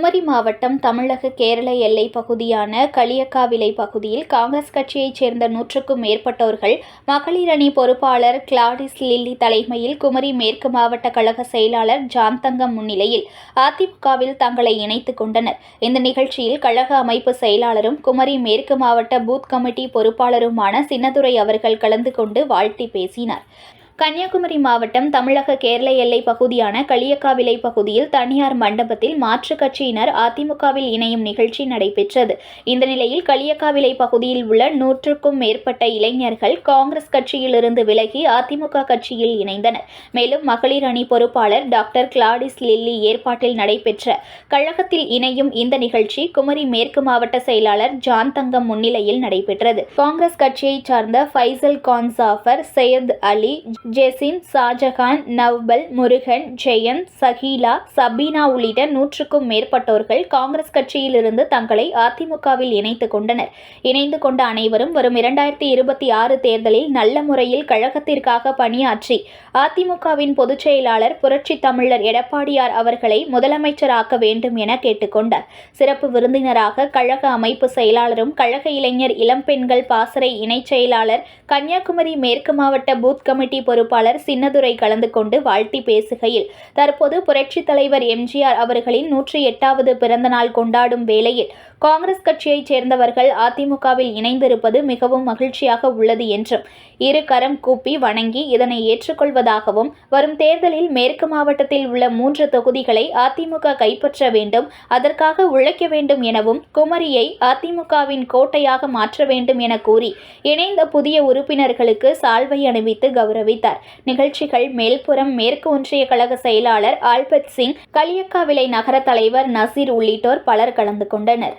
Kumari மாவட்டம் தமிழக கேரள எல்லை பகுதியான களியக்காவிலை பகுதியில் காங்கிரஸ் கட்சியைச் சேர்ந்த நூற்றுக்கும் மேற்பட்டோர்கள் மகளிர் அணி பொறுப்பாளர் கிளாடிஸ் லில்லி தலைமையில் குமரி மேற்கு மாவட்ட கழக செயலாளர் ஜான்தங்கம் முன்னிலையில் அதிமுகவில் தங்களை இணைத்துக் கொண்டனர். இந்த நிகழ்ச்சியில் கழக அமைப்பு செயலாளரும் குமரி மேற்கு மாவட்ட பூத் கமிட்டி பொறுப்பாளருமான சின்னதுரை அவர்கள் கலந்து கொண்டு வாழ்த்தி பேசினார். கன்னியாகுமரி மாவட்டம் தமிழக கேரள எல்லை பகுதியான களியக்காவிலை பகுதியில் தனியார் மண்டபத்தில் மாற்றுக் கட்சியினர் அதிமுகவில் இணையும் நிகழ்ச்சி நடைபெற்றது. இந்த நிலையில் களியக்காவிலை பகுதியில் உள்ள நூற்றுக்கும் மேற்பட்ட இளைஞர்கள் காங்கிரஸ் கட்சியிலிருந்து விலகி அதிமுக கட்சியில் இணைந்தனர். மேலும் மகளிர் அணி பொறுப்பாளர் டாக்டர் கிளாடிஸ் லில்லி ஏற்பாட்டில் நடைபெற்ற கழகத்தில் இணையும் இந்த நிகழ்ச்சி குமரி மேற்கு மாவட்ட செயலாளர் ஜான் தங்கம் முன்னிலையில் நடைபெற்றது. காங்கிரஸ் கட்சியைச் சார்ந்த ஃபைசல் கான்சாஃபர் சையத் அலி ஜெசின் ஷாஜகான் நவ்பல் முருகன் ஜெயந்த் சஹீலா சபீனா உள்ளிட்ட நூற்றுக்கும் மேற்பட்டோர்கள் காங்கிரஸ் கட்சியிலிருந்து தங்களை அதிமுகவில் இணைத்து கொண்டனர். இணைந்து கொண்ட அனைவரும் வரும் இரண்டாயிரத்தி இருபத்தி ஆறு தேர்தலில் நல்ல முறையில் கழகத்திற்காக பணியாற்றி அதிமுகவின் பொதுச் செயலாளர் புரட்சி தமிழர் எடப்பாடியார் அவர்களை முதலமைச்சராக்க வேண்டும் என கேட்டுக்கொண்டார். சிறப்பு விருந்தினராக கழக அமைப்பு செயலாளரும் கழக இளைஞர் இளம்பெண்கள் பாசறை இணைச் செயலாளர் கன்னியாகுமரி மேற்கு மாவட்ட பூத் கமிட்டி பொறுப்பாளர் சின்னதுரை கலந்து கொண்டு வாழ்த்தி பேசுகையில் தற்போது புரட்சித் தலைவர் எம்ஜிஆர் அவர்களின் நூற்றி எட்டாவது பிறந்தநாள் கொண்டாடும் வேளையில் காங்கிரஸ் கட்சியைச் சேர்ந்தவர்கள் அதிமுகவில் இணைந்திருப்பது மிகவும் மகிழ்ச்சியாக உள்ளது என்றும் இரு கரம் கூப்பி வணங்கி இதனை ஏற்றுக்கொள்வதாகவும் வரும் தேர்தலில் மேற்கு மாவட்டத்தில் உள்ள மூன்று தொகுதிகளை அதிமுக கைப்பற்ற வேண்டும் அதற்காக உழைக்க வேண்டும் எனவும் குமரியை அதிமுகவின் கோட்டையாக மாற்ற வேண்டும் என கூறி இணைந்த புதிய உறுப்பினர்களுக்கு சால்வை அணிவித்து கௌரவித்தார். நிகழ்ச்சிகள் மேல்புறம் மேற்கு ஒன்றிய கழக செயலாளர் ஆல்பத் சிங் களியக்காவிளை நகர தலைவர் நசீர் உள்ளிட்டோர் பலர் கலந்து கொண்டனர்.